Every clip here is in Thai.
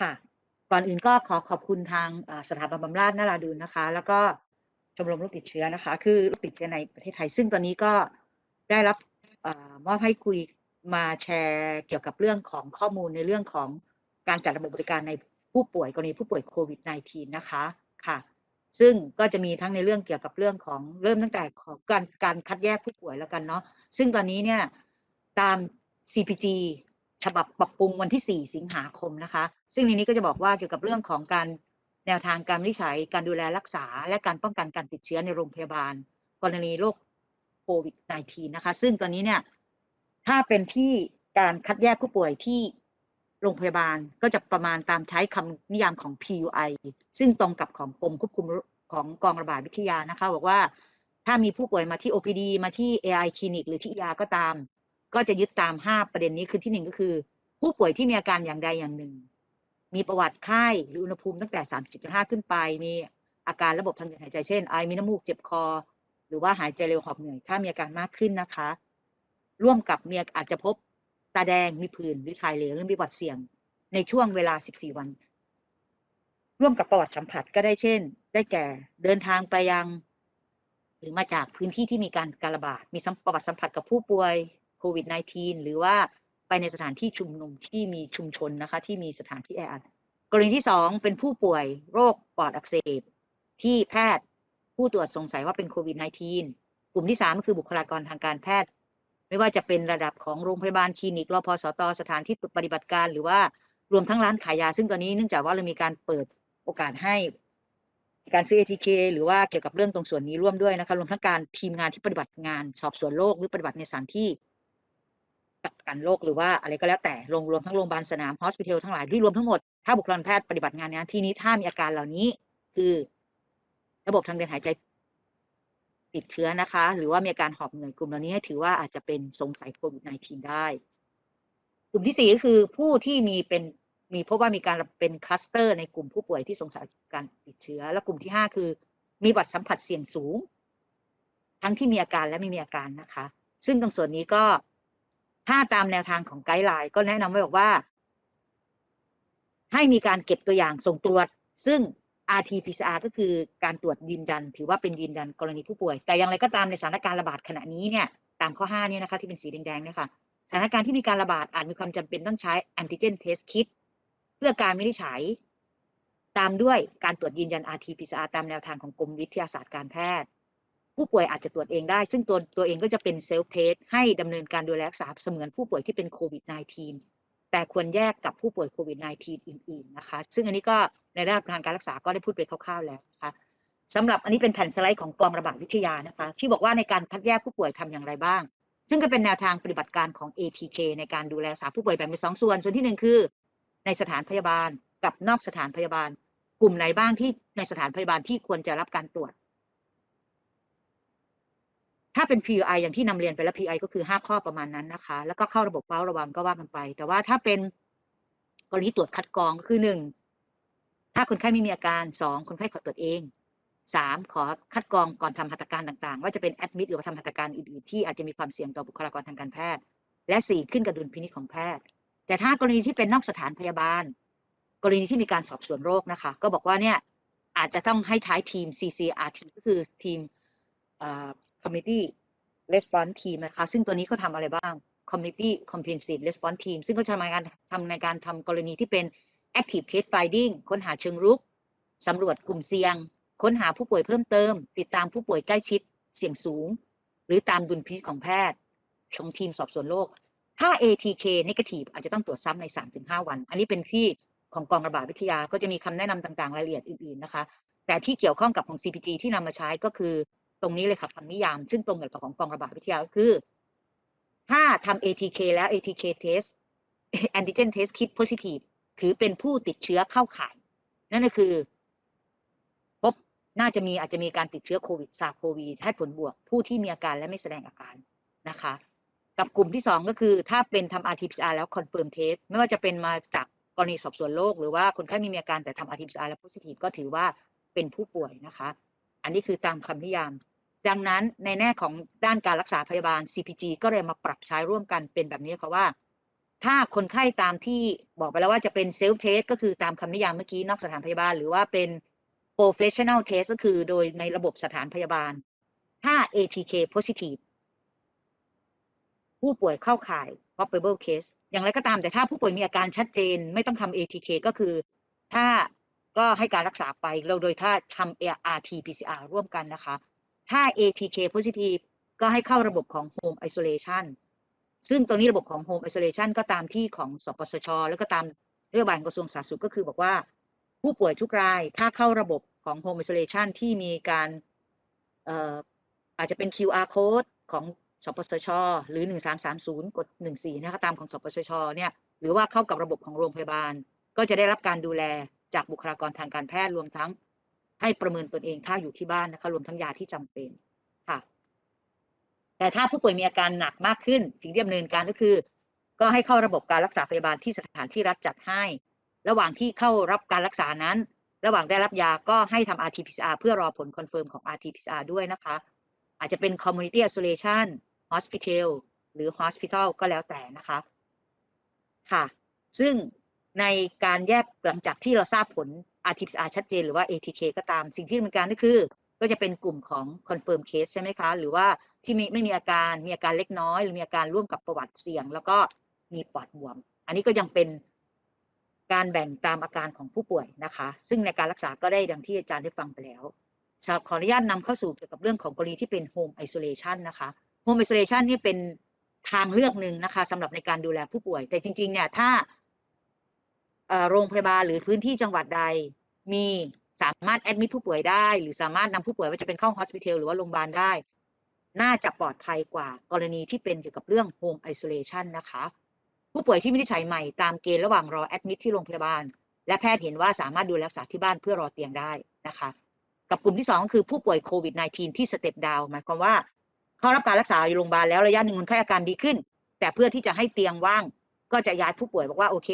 ค่ะ ก่อนอื่นก็ขอขอบคุณทางสถาบันบำราศนราดูนนะคะ แล้วก็ชมรมโรคติดเชื้อนะคะ คือโรคติดเชื้อในประเทศไทย ซึ่งตอนนี้ก็ได้รับอมอบให้คุยมาแชร์เกี่ยวกับเรื่องของข้อมูลในเรื่องของการจัดระบบบริการในผู้ป่วยกรณีผู้ป่วยโควิด -19 นะคะค่ะ ซึ่งก็จะมีทั้งในเรื่องเกี่ยวกับเรื่องของเริ่มตั้งแต่ของการการคัดแยกผู้ป่วยแล้วกันเนาะซึ่งตอนนี้เนี่ยตาม CPG ฉบับปรับปรุงวันที่ 4 สิงหาคมนะคะ ซึ่งในนี้ก็จะบอกว่าเกี่ยวกับเรื่องของการแนวทางการวินิจฉัย การดูแลรักษา และการป้องกันการติดเชื้อในโรงพยาบาล กรณีโรคโควิด -19 นะคะ ซึ่งตอนนี้เนี่ยถ้าเป็นที่การคัดแยกผู้ป่วยที่โรงพยาบาลก็จะประมาณตามใช้คำนิยามของ PUI ซึ่งตรงกับของกรมควบคุมของกองระบาดวิทยานะคะ บอกว่าถ้ามีผู้ป่วยมาที่ OPD มาที่ AI คลินิกหรือที่ยาก็ตาม ก็จะยึดตาม 5 ประเด็นนี้คือที่หนึ่งก็คือ ผู้ป่วยที่มีอาการอย่างใดอย่างหนึ่ง มีประวัติไข้หรืออุณหภูมิตั้งแต่30.5ขึ้นไป มีอาการระบบทางเดินหายใจเช่นไอมีน้ำมูกเจ็บคอ หรือว่าหายใจเร็วหอบเหนื่อยถ้ามีอาการมากขึ้นนะคะ ร่วมกับมีอาจจะพบตาแดงมีผื่นหรือถ่ายเหลวหรือมีประวัติเสี่ยง ในช่วงเวลา 14 วัน ร่วมกับประวัติสัมผัสก็ได้เช่น ได้แก่เดินทางไปยัง หรือมาจากพื้นที่ที่มีการการระบาดมีประวัติสัมผัสกับผู้ป่วย โควิด -19 หรือว่าไปในสถานที่ชุมนุมที่มีชุมชนนะคะ ที่มีสถานที่แออัดกรณีที่สองเป็นผู้ป่วยโรคปอดอักเสบ ที่แพทย์ผู้ตรวจสงสัยว่าเป็นโควิด -19 กลุ่มที่สามก็คือบุคลากรทางการแพทย์ ไม่ว่าจะเป็นระดับของโรงพยาบาลคลินิกรพสตสถานที่ปฏิบัติการ หรือว่ารวมทั้งร้านขายยา ซึ่งตอนนี้เนื่องจากว่าเรามีการเปิดโอกาสให้การซื้อ ATK หรือว่าเกี่ยวกับเรื่องตรงส่วนนี้ร่วมด้วยนะคะรวมทั้งการทีมงานที่ปฏิบัติงาน สอบสวนโรคหรือปฏิบัติในสถานที่ กักกันโรคหรือว่าอะไรก็แล้วแต่รวมรวมทั้งโรงพยาบาลสนามฮอสพิทอลทั้งหลายที่รวมทั้งหมด ถ้าบุคลากรแพทย์ปฏิบัติงานนี้ที่นี้ถ้ามีอาการเหล่านี้ คือ ระบบทางเดินหายใจติดเชื้อนะคะ หรือว่ามีอาการหอบเหนื่อยกลุ่มเหล่านี้ถือว่าอาจจะเป็นสงสัยโควิด -19 ได้ กลุ่มที่สี่ก็คือผู้ที่มีเป็นมีพบว่ามีการเป็นคลัสเตอร์ในกลุ่มผู้ป่วยที่สงสัยการติดเชื้อ และกลุ่มที่ห้าคือ มีบัตรสัมผัสเสี่ยงสูง ทั้งที่มีอาการและไม่มีอาการนะคะ ซึ่งตรงส่วนนี้ก็ ถ้าตามแนวทางของไกด์ไลน์ก็แนะนำไว้บอกว่า ให้มีการเก็บตัวอย่างส่งตรวจ ซึ่ง RT-PCR ก็คือการตรวจยืนยัน ถือว่าเป็นยืนยันกรณีผู้ป่วย แต่อย่างไรก็ตามในสถานการณ์ระบาดขณะนี้เนี่ย ตามข้อ 5 เนี่ยนะคะ ที่เป็นสีแดงๆเนี่ยค่ะสถานการณ์ที่มีการระบาดอาจมีความจำเป็นต้องใช้ antigen test kit เพื่อการวินิจฉัย ตามด้วยการตรวจยืนยัน RT-PCR ตามแนวทางของกรมวิทยาศาสตร์การแพทย์ ผู้ป่วยอาจจะตรวจเองได้ ซึ่งตัวตัวเองก็จะเป็นเซลฟ์เทสให้ดำเนินการดูแลรักษาเสมือนผู้ป่วยที่เป็นโควิด -19 แต่ควรแยกกับผู้ป่วยโควิด -19 อื่นๆนะคะ ซึ่งอันนี้ก็ในด้านทางการรักษาก็ได้พูดไปคร่าวๆแล้วนะคะสำหรับอันนี้เป็นแผ่นสไลด์ของกองระบาดวิทยานะคะ ที่บอกว่าในการคัดแยกผู้ป่วยทำอย่างไรบ้าง ซึ่งก็เป็นแนวทางปฏิบัติการของ ATK ในการดูแลรักษาผู้ป่วยแบ่งเป็นสองส่วน ส่วนที่หนึ่งคือ ในสถานพยาบาลกับนอกสถานพยาบาล กลุ่มไหนบ้างที่ในสถานพยาบาลที่ควรจะรับการตรวจ ถ้าเป็น PUI อย่างที่นำเรียนไปแล้ว PI ก็คือ5ข้อประมาณนั้นนะคะ แล้วก็เข้าระบบเฝ้าระวังก็ว่ากันไป แต่ว่าถ้าเป็นกรณีตรวจคัดกรองก็คือหนึ่งถ้าคนไข้ไม่มีอาการสองคนไข้ขอตรวจเองสามขอคัดกรองก่อนทำหัตถการต่างๆ ว่าจะเป็นแอดมิดหรือว่าทำหัตถการอื่นๆที่อาจจะมีความเสี่ยงต่อบุคลากรทางการแพทย์ และสี่ขึ้นกับดุลพินิจของแพทย์ แต่ถ้ากรณีที่เป็นนอกสถานพยาบาล กรณีที่มีการสอบสวนโรคนะคะ ก็บอกว่าเนี่ยอาจจะต้องให้ใช้ทีม CCRT ก็คือทีม Committee Response Team นะคะซึ่งตัวนี้เขาทำอะไรบ้าง Committee Comprehensive Response Team ซึ่งก็จะทำการทำในการทำกรณีที่เป็น Active Case Finding ค้นหาเชิงรุกสำรวจกลุ่มเสี่ยง ค้นหาผู้ป่วยเพิ่มเติม ติดตามผู้ป่วยใกล้ชิดเสี่ยงสูง หรือตามดุลพินิจของแพทย์ของทีมสอบสวนโรคถ้า ATK negative อาจจะต้องตรวจซ้ำใน 3-5 วัน อันนี้เป็นที่ของกองระบาดวิทยาก็จะมีคำแนะนำต่างๆ รายละเอียดอื่นๆนะคะ แต่ที่เกี่ยวข้องกับของ CPG ที่นำมาใช้ก็คือ ตรงนี้เลยค่ะคำนิยาม ซึ่งตรงกับของกองระบาดวิทยาก็คือ ถ้าทำ ATK แล้ว ATK test antigen test kit positive ถือเป็นผู้ติดเชื้อเข้าข่าย นั่นก็คือ พบน่าจะมีอาจจะมีการติดเชื้อโควิดซาโควีให้ผลบวกผู้ที่มีอาการและไม่แสดงอาการนะคะ กับกลุ่มที่สองก็คือถ้าเป็นทำ RT-PCR แล้ว confirm test ไม่ว่าจะเป็นมาจากกรณีสอบสวนโรคหรือว่าคนไข้ไม่มีอาการแต่ทำ RT-PCR แล้ว positive ก็ถือว่าเป็นผู้ป่วยนะคะ อันนี้คือตามคำนิยาม ดังนั้นในแง่ของด้านการรักษาพยาบาล CPG ก็เลยมาปรับใช้ร่วมกันเป็นแบบนี้ค่ะว่า ถ้าคนไข้ตามที่บอกไปแล้วว่าจะเป็นเซลฟ์เทสก็คือตามคำนิยามเมื่อกี้นอกสถานพยาบาล หรือว่าเป็น professional test ก็คือโดยในระบบสถานพยาบาล ถ้า ATK positive ผู้ป่วยเข้าข่าย probable case อย่างไรก็ตามแต่ถ้าผู้ป่วยมีอาการชัดเจน ไม่ต้องทำ ATK ก็คือ ถ้าก็ให้การรักษาไปเราโดยถ้าทำ RT PCR ร่วมกันนะคะ ถ้า ATK positive ก็ให้เข้าระบบของ home isolation ซึ่งตรงนี้ระบบของ home isolation ก็ตามที่ของสปสช แล้วก็ตามนโยบายกระทรวงสาธารณสุขก็คือบอกว่า ผู้ป่วยทุกรายถ้าเข้าระบบของ home isolation ที่มีการเอ่ออาจจะเป็น QR code ของสปสช หรือ 1330 กด 14 นะคะตามของสปสช เนี่ย หรือว่าเข้ากับระบบของโรงพยาบาล ก็จะได้รับการดูแลจากบุคลากรทางการแพทย์รวมทั้ง ให้ประเมินตนเองถ้าอยู่ที่บ้านนะคะรวมทั้งยาที่จำเป็นค่ะ แต่ถ้าผู้ป่วยมีอาการหนักมากขึ้น สิ่งที่ดำเนินการก็คือ ก็ให้เข้าระบบการรักษาพยาบาลที่สถานที่รัฐจัดให้ ระหว่างที่เข้ารับการรักษานั้น ระหว่างได้รับยาก็ให้ทำ RT-PCR เพื่อรอผลคอนเฟิร์มของ RT-PCR ด้วยนะคะ อาจจะเป็น community isolation hospital หรือ hospital ก็แล้วแต่นะคะ ค่ะ ซึ่งในการแยกหลังจากที่เราทราบผล RT-PCR ชัดเจนหรือว่า ATK ก็ตาม สิ่งที่ดำเนินการก็คือ ก็จะเป็นกลุ่มของ confirm case ใช่ไหมคะ หรือว่าที่มีไม่มีอาการมีอาการเล็กน้อย หรือมีอาการร่วมกับประวัติเสี่ยง แล้วก็มีปอดบวม อันนี้ก็ยังเป็นการแบ่งตามอาการของผู้ป่วยนะคะ ซึ่งในการรักษาก็ได้ดังที่อาจารย์ได้ฟังไปแล้วขออนุญาตนำเข้าสู่เกี่ยวกับเรื่องของกรณีที่เป็น home isolation นะคะ home isolation นี่เป็นทางเลือกหนึ่งนะคะสำหรับในการดูแลผู้ป่วย แต่จริง ๆ เนี่ยถ้าโรงพยาบาลหรือพื้นที่จังหวัดใด มีสามารถแอดมิทผู้ป่วยได้ หรือสามารถนำผู้ป่วยว่าจะเป็นเข้า hospital หรือว่าโรงพยาบาลได้ น่าจะปลอดภัยกว่ากรณีที่เป็นเกี่ยวกับเรื่อง home isolation นะคะ ผู้ป่วยที่ไม่ได้ใช้ใหม่ตามเกณฑ์ระหว่างรอแอดมิทที่โรงพยาบาล และแพทย์เห็นว่าสามารถดูแลรักษาที่บ้านเพื่อรอเตียงได้นะคะ กับกลุ่มที่ 2 คือผู้ป่วยโควิด -19 ที่สเต็ปดาวหมายความว่าเข้ารับการรักษาอยู่โรงพยาบาลแล้วระยะหนึ่งคนไข้อาการดีขึ้น แต่เพื่อที่จะให้เตียงว่าง ก็จะย้ายผู้ป่วยบอกว่าโอเค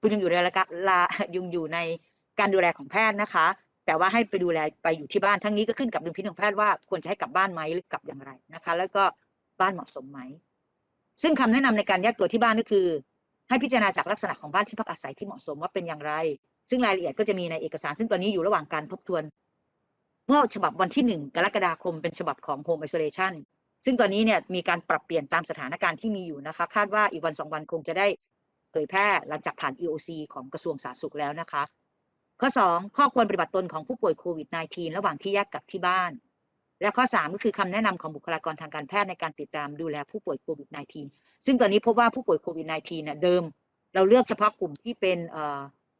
คุณยังอยู่ในระกลายังอยู่ใน การดูแลของแพทย์นะคะ แต่ว่าให้ไปดูแลไปอยู่ที่บ้านทั้งนี้ก็ขึ้นกับดุลพินิจของแพทย์ว่าควรจะให้กลับบ้านไหมหรือกลับอย่างไรนะคะ แล้วก็บ้านเหมาะสมไหม ซึ่งคำแนะนำในการแยกตัวที่บ้านก็คือ ให้พิจารณาจากลักษณะของบ้านที่พักอาศัยที่เหมาะสมว่าเป็นอย่างไร ซึ่งรายละเอียดก็จะมีในเอกสาร ซึ่งตอนนี้อยู่ระหว่างการทบทวนเมื่อฉบับวันที่หนึ่งกรกฎาคมเป็นฉบับของ Home Isolation ซึ่งตอนนี้เนี่ยมีการปรับเปลี่ยนตามสถานการณ์ที่มีอยู่นะคะ คาดว่าอีกวันสองวันคงจะได้เผยแพร่หลังจากผ่าน EOC ของกระทรวงสาธารณสุขแล้วนะคะ ข้อ 2 ข้อควรปฏิบัติตนของผู้ป่วยโควิด -19 ระหว่างที่แยกกักที่บ้าน และข้อ 3 ก็คือคำแนะนำของบุคลากรทางการแพทย์ในการติดตามดูแลผู้ป่วยโควิด -19 ซึ่งตอนนี้พบว่าผู้ป่วยโควิด -19 เนี่ยเดิม เราเลือกเฉพาะกลุ่มที่เป็น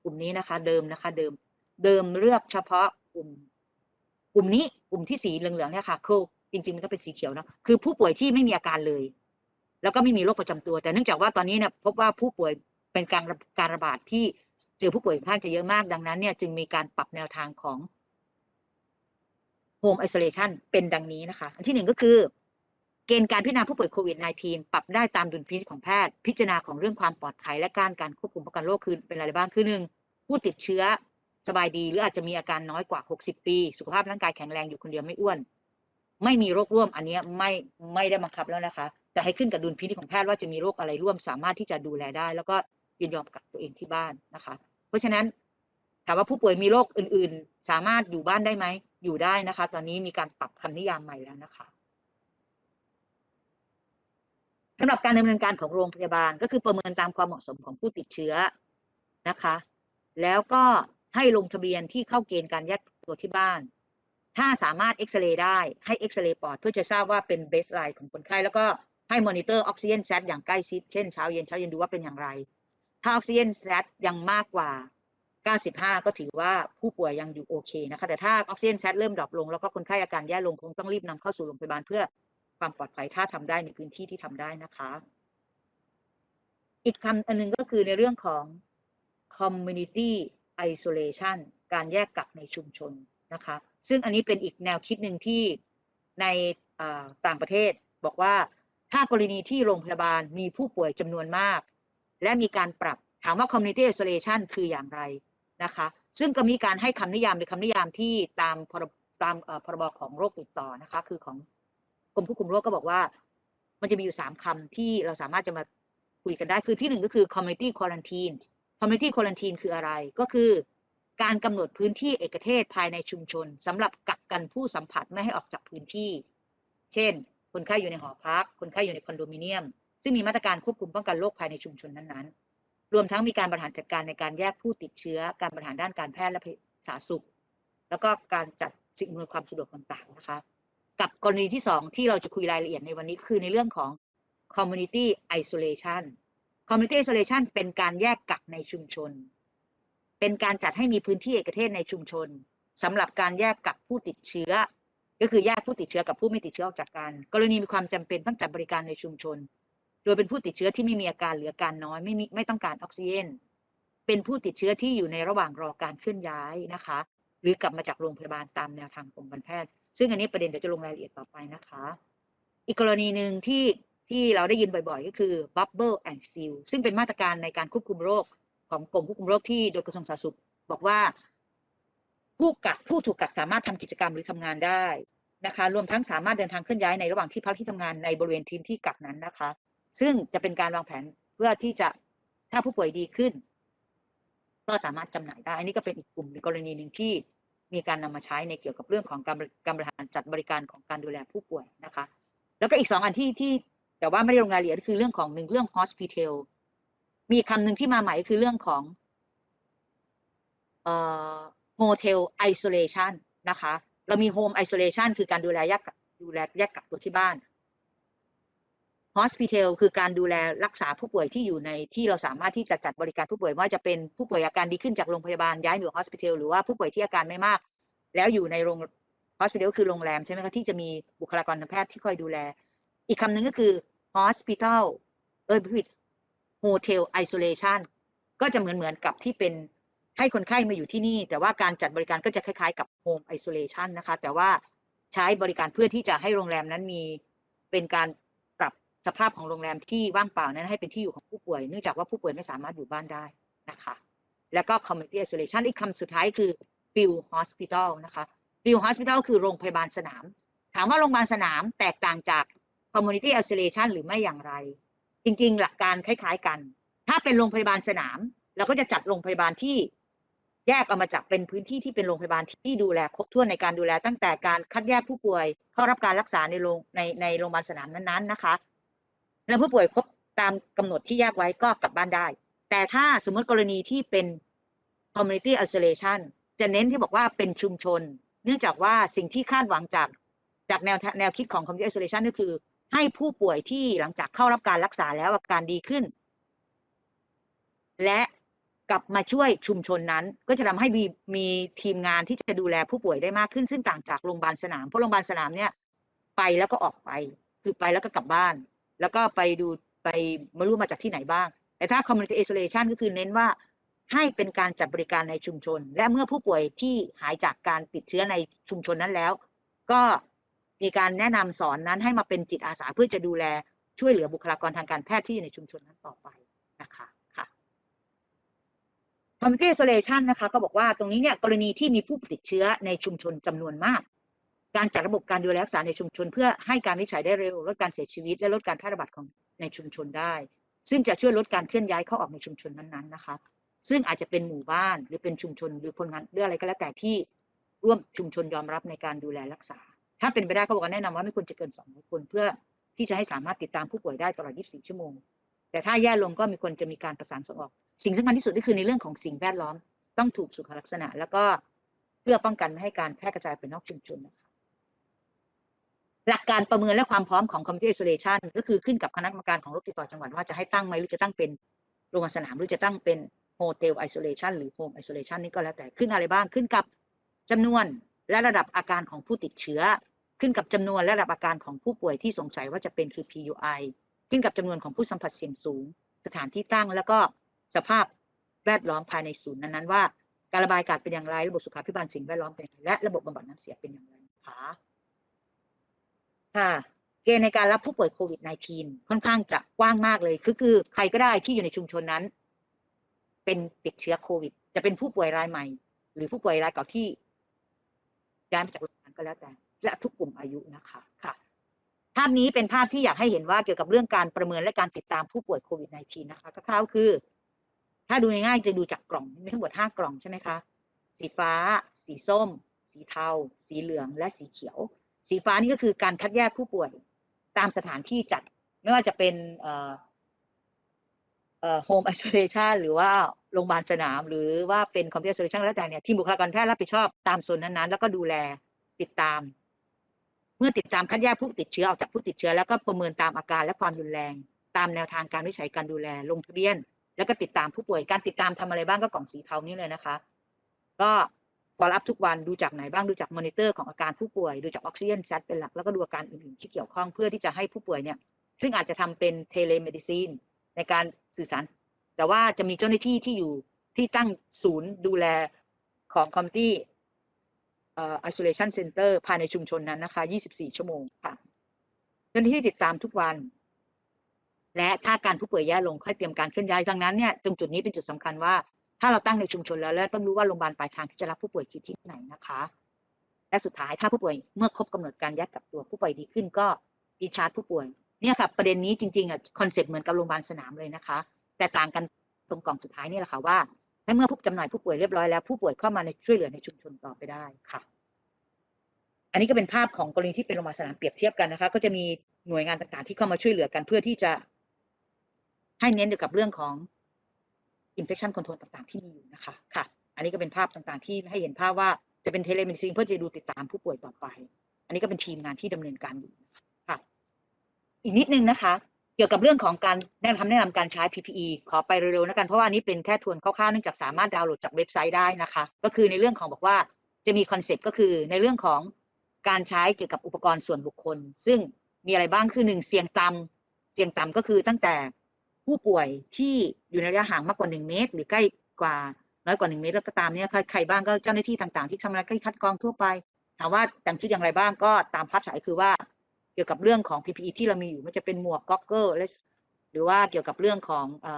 กลุ่มนี้นะคะ เดิมนะคะ เดิมเดิมเลือกเฉพาะกลุ่ม กลุ่มนี้กลุ่มที่สีเหลืองๆเนี่ยค่ะคือจริงๆมันก็เป็นสีเขียวเนาะคือผู้ป่วยที่ไม่มีอาการเลย แล้วก็ไม่มีโรคประจำตัว แต่เนื่องจากว่าตอนนี้เนี่ยพบว่าผู้ป่วยเป็นการการระบาดที่ เจอผู้ป่วยค่อนข้างจะเยอะมากดังนั้นเนี่ยจึงมีการปรับแนวทางของ Home Isolation เป็นดังนี้นะคะ อันที่หนึ่งก็คือ เกณฑ์การพิจารณาผู้ป่วยโควิด -19 ปรับได้ตามดุลพินิจของแพทย์ พิจารณาของเรื่องความปลอดภัยและการการควบคุมป้องกันโรคคือเป็นอะไรบ้างคือหนึ่งผู้ติดเชื้อสบายดี หรืออาจจะมีอาการน้อยกว่า 60 ปี สุขภาพร่างกายแข็งแรงอยู่คนเดียวไม่อ้วน ไม่มีโรคร่วมอันนี้ไม่ไม่ได้บังคับแล้วนะคะ แต่ให้ขึ้นกับดุลพินิจของแพทย์ว่าจะมีโรคอะไรร่วมสามารถที่จะดูแลได้ แล้วก็ยินยอมกักตัวเองที่บ้านนะคะ เพราะฉะนั้นถามว่าผู้ป่วยมีโรคอื่น ๆ สามารถอยู่บ้านได้ไหม อยู่ได้นะคะ ตอนนี้มีการปรับคำนิยามใหม่แล้วนะคะสำหรับการดำเนินการของโรงพยาบาลก็คือประเมินตามความเหมาะสมของผู้ติดเชื้อนะคะ แล้วก็ให้ลงทะเบียนที่เข้าเกณฑ์การแยกตัวที่บ้าน ถ้าสามารถเอ็กซเรย์ได้ให้เอ็กซเรย์ปอดเพื่อจะทราบว่าเป็นเบสไลน์ของคนไข้แล้วก็ให้มอนิเตอร์ออกซิเจนแซดอย่างใกล้ชิด เช่นเช้าเย็นเช้าเย็นดูว่าเป็นอย่างไร ถ้าออกซิเจนแซดยังมากกว่า 95 ก็ถือว่าผู้ป่วยยังอยู่โอเคนะคะ แต่ถ้าออกซิเจนแซดเริ่มดรอปลงแล้วก็คนไข้อาการแย่ลงคงต้องรีบนำเข้าสู่โรงพยาบาลเพื่อความปลอดภัยถ้าทำได้ในพื้นที่ที่ทำได้นะคะ อีกคำอันนึงก็คือในเรื่องของ community isolation การแยกกักในชุมชนนะคะ ซึ่งอันนี้เป็นอีกแนวคิดหนึ่งที่ในต่างประเทศบอกว่าถ้ากรณีที่โรงพยาบาลมีผู้ป่วยจำนวนมาก และมีการปรับถามว่า community isolation คืออย่างไรนะคะ ซึ่งก็มีการให้คำนิยามในคำนิยามที่ตามพรตามพรบของโรคติดต่อนะคะ คือของกรมควบคุมโรคก็บอกว่า มันจะมีอยู่สามคำที่เราสามารถจะมาคุยกันได้คือที่หนึ่งก็คือ community quarantine community quarantine คืออะไรก็คือการกำหนดพื้นที่เอกเทศภายในชุมชนสำหรับกักกันผู้สัมผัสไม่ให้ออกจากพื้นที่ เช่น คนไข้อยู่ในหอพัก คนไข้อยู่ในคอนโดมิเนียม ซึ่งมีมาตรการควบคุมป้องกันโรคภายในชุมชนนั้นๆ รวมทั้งมีการบริหารจัดการในการแยกผู้ติดเชื้อ การบริหารด้านการแพทย์และสาธารณสุข แล้วก็การจัดสิ่งอำนวยความสะดวกต่างๆนะคะ กับกรณีที่สองที่เราจะคุยรายละเอียดในวันนี้คือในเรื่องของ community isolation community isolation เป็นการแยกกักในชุมชน เป็นการจัดให้มีพื้นที่เอกเทศในชุมชนสำหรับการแยกกักผู้ติดเชื้อ ก็คือแยกผู้ติดเชื้อกับผู้ไม่ติดเชื้อออกจากกัน กรณีมีความจำเป็นต้องจัดบริการในชุมชน โดยเป็นผู้ติดเชื้อที่ไม่มีอาการหรืออาการน้อยไม่มีไม่ต้องการออกซิเจนเป็นผู้ติดเชื้อที่อยู่ในระหว่างรอการเคลื่อนย้ายนะคะ หรือกลับมาจากโรงพยาบาลตามแนวทางกรมการแพทย์ ซึ่งอันนี้ประเด็นเดี๋ยวจะลงรายละเอียดต่อไปนะคะ อีกกรณีหนึ่งที่ที่เราได้ยินบ่อยๆ ก็คือ bubble and seal ซึ่งเป็นมาตรการในการควบคุมโรคของกรมควบคุมโรคที่โดยกระทรวงสาธารณสุข บอกว่า ผู้กักผู้ถูกกักสามารถทำกิจกรรมหรือทำงานได้นะคะ รวมทั้งสามารถเดินทางเคลื่อนย้ายในระหว่างที่พักที่ทำงานในบริเวณทีมที่กักนั้นนะคะ ซึ่งจะเป็นการวางแผนเพื่อที่จะถ้าผู้ป่วยดีขึ้น ก็สามารถจำหน่ายได้ อันนี้ก็เป็นอีกกลุ่มหรือกรณีหนึ่งที่มีการนำมาใช้ในเกี่ยวกับเรื่องของการการบริหารจัดบริการของการดูแลผู้ป่วยนะคะ แล้วก็อีกสองอันที่ที่แต่ว่าไม่ได้ลงรายละเอียดคือเรื่องของหนึ่งเรื่อง hospital มีคำหนึ่งที่มาใหม่คือเรื่องของเอ่อ hotel isolation นะคะ เรามี home isolation คือการดูแลแยกกักดูแลแยกกักตัวที่บ้าน hospital คือการดูแลรักษาผู้ป่วยที่อยู่ในที่เราสามารถที่จะจัดบริการผู้ป่วยว่าจะเป็นผู้ป่วยอาการดีขึ้นจากโรงพยาบาลย้ายมาอยู่ hospital หรือว่าผู้ป่วยที่อาการไม่มาก แล้วอยู่ในโรง hospital คือโรงแรมใช่ไหมคะที่จะมีบุคลากรทางแพทย์ที่คอยดูแล อีกคำหนึ่งก็คือ hospital เอ้ยผิด hotel isolation ก็จะเหมือนเหมือนกับที่เป็นให้คนไข้มาอยู่ที่นี่ แต่ว่าการจัดบริการก็จะคล้ายๆ กับ home isolation นะคะ แต่ว่าใช้บริการเพื่อที่จะให้โรงแรมนั้นมีเป็นการ สภาพของโรงแรมที่ว่างเปล่านั้นให้เป็นที่อยู่ของผู้ป่วย เนื่องจากว่าผู้ป่วยไม่สามารถอยู่บ้านได้นะคะ แล้วก็ community isolation อีกคำสุดท้ายคือ field hospital นะคะ field hospital คือโรงพยาบาลสนาม ถามว่าโรงพยาบาลสนามแตกต่างจาก community isolation หรือไม่อย่างไร จริง ๆ หลักการคล้าย ๆ กัน ถ้าเป็นโรงพยาบาลสนาม เราก็จะจัดโรงพยาบาลที่แยกออกมาจากเป็นพื้นที่ที่เป็นโรงพยาบาลที่ดูแลครบถ้วนในการดูแลตั้งแต่การคัดแยกผู้ป่วย เข้ารับการรักษาในโรงในในโรงพยาบาลสนามนั้นๆนะคะ แล้วผู้ป่วยครบตามกำหนดที่แยกไว้ก็กลับบ้านได้ แต่ถ้าสมมติกรณีที่เป็น community isolation จะเน้นที่บอกว่าเป็นชุมชน เนื่องจากว่าสิ่งที่คาดหวังจากจากแนวแนวคิดของ community isolation ก็คือ ให้ผู้ป่วยที่หลังจากเข้ารับการรักษาแล้วอาการดีขึ้น และกลับมาช่วยชุมชนนั้น ก็จะทำให้มีมีทีมงานที่จะดูแลผู้ป่วยได้มากขึ้น ซึ่งต่างจากโรงพยาบาลสนามเพราะโรงพยาบาลสนามเนี่ย ไปแล้วก็ออกไป คือไปแล้วก็กลับบ้าน แล้วก็ไปดูไปไม่รู้มาจากที่ไหนบ้าง แต่ถ้า community isolation ก็คือเน้นว่าให้เป็นการจัดบริการในชุมชน และเมื่อผู้ป่วยที่หายจากการติดเชื้อในชุมชนนั้นแล้ว ก็มีการแนะนำสอนนั้นให้มาเป็นจิตอาสาเพื่อจะดูแลช่วยเหลือบุคลากรทางการแพทย์ที่อยู่ในชุมชนนั้นต่อไปนะคะค่ะ community isolation นะคะ ก็บอกว่าตรงนี้เนี่ยกรณีที่มีผู้ติดเชื้อในชุมชนจำนวนมาก การจัดระบบการดูแลรักษาในชุมชน เพื่อให้การวิจัยได้เร็วลดการเสียชีวิต และลดการแพร่ระบาดของในชุมชนได้ ซึ่งจะช่วยลดการเคลื่อนย้ายเข้าออกในชุมชนนั้นๆนะคะซึ่งอาจจะเป็นหมู่บ้านหรือเป็นชุมชนหรือคนงานหรืออะไรก็แล้วแต่ที่ร่วมชุมชนยอมรับในการดูแลรักษา ถ้าเป็นไปได้เขาบอกว่าแนะนำว่าไม่ควรจะเกิน200คนเพื่อที่จะให้สามารถติดตามผู้ป่วยได้ตลอด 24 ชั่วโมง แต่ถ้าแย่ลงก็มีคนจะมีการประสานส่งออก สิ่งสำคัญที่สุดก็คือในเรื่องของสิ่งแวดล้อมต้องถูกสุขลักษณะ แล้วก็เพื่อป้องกันไม่ให้การแพร่กระจายไปนอกชุมชนนะคะ หลักการประเมินและความพร้อมของ community isolation ก็คือขึ้นกับคณะกรรมการของโรคติดต่อจังหวัดว่าจะให้ตั้งไหมหรือจะตั้งเป็นโรงพยาบาลสนามหรือจะตั้งเป็น hotel isolation หรือ home isolation นี่ก็แล้วแต่ขึ้นอะไรบ้างขึ้นกับจำนวนและระดับอาการของผู้ติดเชื้อ ขึ้นกับจำนวนและระดับอาการของผู้ป่วยที่สงสัยว่าจะเป็นคือ PUI ขึ้นกับจำนวนของผู้สัมผัสเสี่ยงสูง สถานที่ตั้งแล้วก็สภาพแวดล้อมภายในศูนย์นั้นๆว่า การระบายอากาศเป็นอย่างไร ระบบสุขาภิบาลสิ่งแวดล้อมเป็นอย่างไรและระบบบำบัดน้ำเสียเป็นอย่างไรนะคะ ค่ะ เกณฑ์ในการรับผู้ป่วยโควิด -19 ค่อนข้างจะกว้างมากเลย คือคือใครก็ได้ที่อยู่ในชุมชนนั้น เป็นติดเชื้อโควิด จะเป็นผู้ป่วยรายใหม่ หรือผู้ป่วยรายเก่าที่ย้ายมาจากโรงพยาบาลก็แล้วแต่ และทุกกลุ่มอายุนะคะค่ะภาพนี้เป็นภาพที่อยากให้เห็นว่าเกี่ยวกับเรื่องการประเมินและการติดตามผู้ป่วยโควิด -19 นะคะคร่าวๆคือ ถ้าดูง่ายๆจะดูจากกล่องมีทั้งหมดห้ากล่องใช่ไหมคะ สีฟ้า สีส้ม สีเทา สีเหลือง และสีเขียว สีฟ้านี่ก็คือการคัดแยกผู้ป่วยตามสถานที่จัด ไม่ว่าจะเป็นเอ่อเอ่อ home isolation หรือว่าโรงพยาบาลสนาม หรือว่าเป็น community isolation แล้วแต่เนี่ยทีมบุคลากรแพทย์รับผิดชอบตามโซนนั้นๆ แล้วก็ดูแลติดตาม เมื่อติดตามคัดแยกผู้ติดเชื้อออกจากผู้ติดเชื้อแล้วก็ประเมินตามอาการและความรุนแรง ตามแนวทางการวิจัยการดูแลลงทะเบียน แล้วก็ติดตามผู้ป่วยการติดตามทำอะไรบ้างก็กล่องสีเทานี้เลยนะคะ ก็ follow up ทุกวันดูจากไหนบ้างดูจากมอนิเตอร์ของอาการผู้ป่วยดูจากออกซิเจนซัดเป็นหลัก แล้วก็ดูอาการอื่นๆที่เกี่ยวข้องเพื่อที่จะให้ผู้ป่วยเนี่ยซึ่งอาจจะทำเป็นเทเลเมดิซีนในการสื่อสาร แต่ว่าจะมีเจ้าหน้าที่ที่อยู่ที่ตั้งศูนย์ดูแลของ community เอ่อ isolation center ภายในชุมชนนั้นนะคะ 24 ชั่วโมงค่ะเจ้าหน้าที่ติดตามทุกวัน และถ้าการผู้ป่วยแย่ลงค่อยเตรียมการเคลื่อนย้ายดังนั้นเนี่ยตรงจุดนี้เป็นจุดสำคัญว่า ถ้าเราตั้งในชุมชนแล้วแล้วต้องรู้ว่าโรงพยาบาลปลายทางที่จะรับผู้ป่วยคือที่ไหนนะคะ และสุดท้ายถ้าผู้ป่วยเมื่อครบกำหนดการแยกกักตัวผู้ป่วยดีขึ้นก็ดีชาร์จผู้ป่วยเนี่ยค่ะประเด็นนี้จริงๆอะคอนเซ็ปต์เหมือนกับโรงพยาบาลสนามเลยนะคะ แต่ต่างกันตรงกล่องสุดท้ายนี่แหละค่ะว่าถ้าเมื่อผู้จำหน่ายผู้ป่วยเรียบร้อยแล้วผู้ป่วยเข้ามาในช่วยเหลือในชุมชนต่อไปได้ค่ะ อันนี้ก็เป็นภาพของกรณีที่เป็นโรงพยาบาลสนามเปรียบเทียบกันนะคะ ก็จะมีหน่วยงานต่างๆ ที่เข้ามาช่วยเหลือกันเพื่อที่จะ ให้เน้นเกี่ยวกับเรื่องของ infection control ต่างๆ ที่มีอยู่นะคะค่ะ อันนี้ก็เป็นภาพต่างๆ ที่ให้เห็นภาพว่าจะเป็นเทเลเมดิซินเพื่อจะดูติดตามผู้ป่วยต่อไป อันนี้ก็เป็นทีมงานที่ดำเนินการอยู่ค่ะ อีกนิดนึงนะคะ เกี่ยวกับเรื่องของการแนะนำแนะนำการใช้ PPE ขอไปเร็วๆนะกันเพราะว่าอันนี้เป็นแค่ทวนคร่าวๆเนื่องจากสามารถดาวน์โหลดจากเว็บไซต์ได้นะคะ ก็คือในเรื่องของบอกว่าจะมีคอนเซปต์ก็คือในเรื่องของการใช้เกี่ยวกับอุปกรณ์ส่วนบุคคล ซึ่งมีอะไรบ้างคือหนึ่งเสียงต่ำเสียงต่ำก็คือตั้งแต่ ผู้ป่วยที่อยู่ในระยะห่างมากกว่า 1 เมตร หรือใกล้กว่าน้อยกว่า 1 เมตรแล้วก็ตามเนี่ยใครบ้างก็เจ้าหน้าที่ต่างๆ ที่ทำงานใกล้คัดกรองทั่วไปถามว่าแต่งชุดอย่างไรบ้างก็ตามภาพฉายคือว่าเกี่ยวกับเรื่องของ PPE ที่เรามีอยู่มันจะเป็นหมวกก็อกเกอร์หรือว่าเกี่ยวกับเรื่องของอ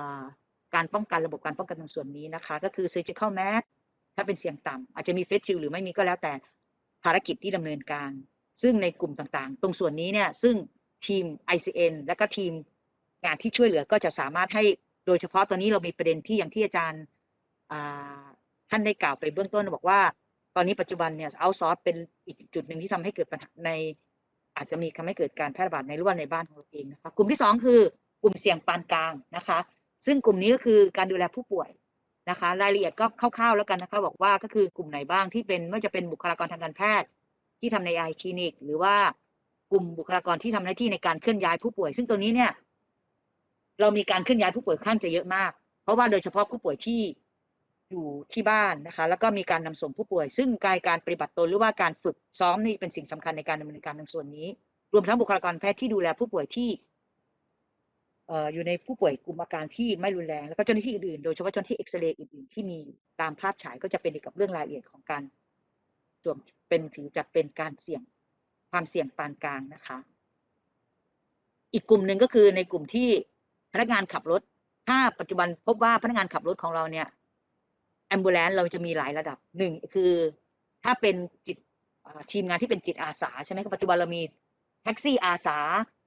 การป้องกันระบบการป้องกันตรงส่วนนี้นะคะ ก็คือ surgical mask ถ้าเป็นเสียงต่ำอาจจะมีเฟสชิลหรือไม่มีก็แล้วแต่ภารกิจที่ดำเนินการ ซึ่งในกลุ่มต่างๆ ตรงส่วนนี้เนี่ยซึ่งทีม ICN และก็ทีม งานที่ช่วยเหลือก็จะสามารถให้โดยเฉพาะตอนนี้เรามีประเด็นที่อย่างที่อาจารย์ท่านได้กล่าวไปเบื้องต้นบอกว่า ตอนนี้ปัจจุบันเนี่ยเอาซอร์สเป็นอีกจุดหนึ่งที่ทำให้เกิดปัญหาใน อาจจะมีทำให้เกิดการแพร่ระบาดในรั้วในบ้านของเราเองนะคะกลุ่มที่สองคือกลุ่มเสี่ยงปานกลางนะคะ ซึ่งกลุ่มนี้ก็คือการดูแลผู้ป่วยนะคะ รายละเอียดก็คร่าวๆแล้วกันนะคะ บอกว่าก็คือกลุ่มไหนบ้างที่เป็นไม่ว่าจะเป็นบุคลากรทางการแพทย์ที่ทำในไอคลินิก หรือว่ากลุ่มบุคลากรที่ทำหน้าที่ในการเคลื่อนย้ายผู้ป่วย ซึ่งตัวนี้เนี่ย เรามีการเคลื่อนย้ายผู้ป่วยค่อนข้างจะเยอะมาก เพราะว่าโดยเฉพาะผู้ป่วยที่อยู่ที่บ้านนะคะ แล้วก็มีการนำส่งผู้ป่วย ซึ่งการการปฏิบัติตนหรือว่าการฝึกซ้อมนี่เป็นสิ่งสำคัญในการดำเนินการในส่วนนี้ รวมทั้งบุคลากรแพทย์ที่ดูแลผู้ป่วยที่เอ่ออยู่ในผู้ป่วยกลุ่มอาการที่ไม่รุนแรงแล้วก็เจ้าหน้าที่อื่นๆโดยเฉพาะเจ้าหน้าที่เอ็กซเรย์อื่นๆที่มีตามภาพฉายก็จะเป็นเกี่ยวกับเรื่องรายละเอียดของการส่วนเป็นถือจะเป็นการเสี่ยงความเสี่ยงปานกลางนะคะ อีกกลุ่มหนึ่งก็คือในกลุ่มที่ พนักงานขับรถ ถ้าปัจจุบันพบว่าพนักงานขับรถของเราเนี่ยแอมบูเลนเราจะมีหลายระดับหนึ่งคือ ถ้าเป็นจิตทีมงานที่เป็นจิตอาสาใช่ไหมปัจจุบันเรามีแท็กซี่อาสา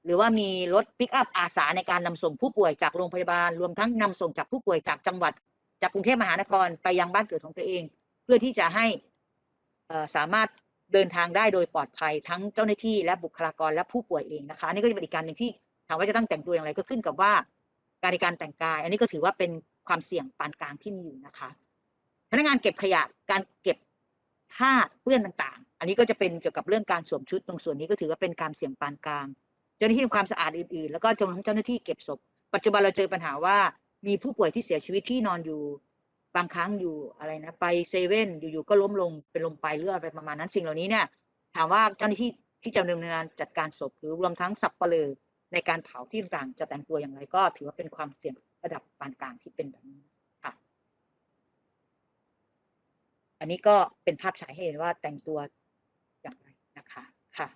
หรือว่ามีรถปิกอัพอาสาในการนำส่งผู้ป่วยจากโรงพยาบาล รวมทั้งนำส่งจากผู้ป่วยจากจังหวัด จากกรุงเทพมหานครไปยังบ้านเกิดของตัวเอง เพื่อที่จะให้สามารถเดินทางได้โดยปลอดภัยทั้งเจ้าหน้าที่และบุคลากรและผู้ป่วยเองนะคะนี่ก็จะเป็นอีกการหนึ่งที่ามว่าจะต้องแต่งตัวอย่างไรก็ขึ้นกับว่าการในการแต่งกาย อันนี้ก็ถือว่าเป็นความเสี่ยงปานกลางที่มีอยู่นะคะ พนักงานเก็บขยะการเก็บผ้าเปื้อนต่างๆ อันนี้ก็จะเป็นเกี่ยวกับเรื่องการสวมชุดตรงส่วนนี้ก็ถือว่าเป็นการเสี่ยงปานกลาง เจ้าหน้าที่ทำความสะอาดอื่นๆ แล้วก็จนทั้งเจ้าหน้าที่เก็บศพ ปัจจุบันเราเจอปัญหาว่ามีผู้ป่วยที่เสียชีวิตที่นอนอยู่บางครั้งอยู่อะไรนะไปเซเว่นอยู่ๆก็ล้มลงเป็นลมไปเลือดอะไรประมาณนั้นสิ่งเหล่านี้เนี่ยถามว่าเจ้าหน้าที่ที่จะดำเนินงานจัดการศพหรือรวมทั้งสับเปะเลอ ในการเผาที่ต่างจะแต่งตัวอย่างไรก็ถือว่าเป็นความเสี่ยงระดับปานกลางที่เป็นแบบนี้ค่ะ อันนี้ก็เป็นภาพฉายให้เห็นว่าแต่งตัวอย่างไรนะคะค่ะ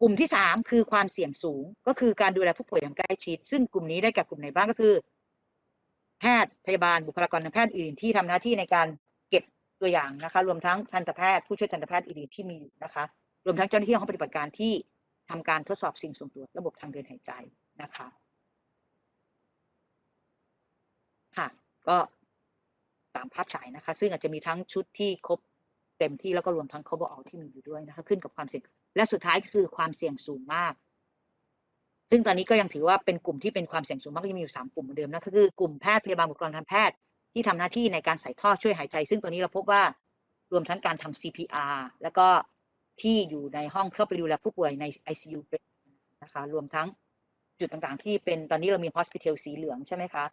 กลุ่มที่สามคือความเสี่ยงสูงก็คือการดูแลผู้ป่วยอย่างใกล้ชิด ซึ่งกลุ่มนี้ได้แก่กลุ่มไหนบ้างก็คือ แพทย์พยาบาลบุคลากรทางแพทย์อื่นที่ทำหน้าที่ในการเก็บตัวอย่างนะคะ รวมทั้งทันตแพทย์ผู้ช่วยทันตแพทย์อื่นที่มีอยู่นะคะ รวมทั้งเจ้าหน้าที่ห้องปฏิบัติการที่ ทำการทดสอบสิ่งส่งตรวจระบบทางเดินหายใจนะคะค่ะก็ตามภาพฉายนะคะ ซึ่งอาจจะมีทั้งชุดที่ครบเต็มที่แล้วก็รวมทั้ง cover all ที่มีอยู่ด้วยนะคะ ขึ้นกับความเสี่ยง และสุดท้ายคือความเสี่ยงสูงมาก ซึ่งตอนนี้ก็ยังถือว่าเป็นกลุ่มที่เป็นความเสี่ยงสูงมากก็ยังมีอยู่สามกลุ่มเหมือนเดิมนะก็คือกลุ่มแพทย์พยาบาลบุคลากรทางแพทย์ที่ทำหน้าที่ในการใส่ท่อช่วยหายใจ ซึ่งตัวนี้เราพบว่ารวมทั้งการทำ CPR แล้วก็ ที่อยู่ในห้องเพื่อไปดูแลผู้ป่วยใน ICU นะคะรวมทั้งจุดต่างๆ ที่เป็นตอนนี้เรามี hospital สีเหลืองใช่ไหมคะ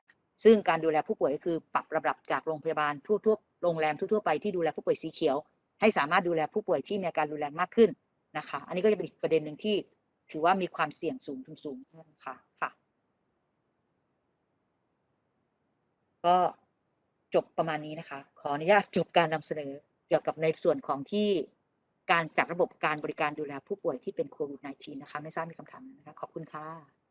ซึ่งการดูแลผู้ป่วยก็คือปรับระดับจากโรงพยาบาลทั่วๆโรงแรมทั่วๆไปที่ดูแลผู้ป่วยสีเขียว ให้สามารถดูแลผู้ป่วยที่มีอาการรุนแรงมากขึ้นนะคะ อันนี้ก็จะเป็นประเด็นหนึ่งที่ถือว่ามีความเสี่ยงสูงถึงสูงนะคะค่ะ ก็จบประมาณนี้นะคะ ขออนุญาตจบการนำเสนอเกี่ยวกับในส่วนของที่ การจัดระบบการบริการดูแลผู้ป่วยที่เป็นโควิด -19 นะคะ ไม่ทราบมีคำถามไหมนะคะ ขอบคุณค่ะ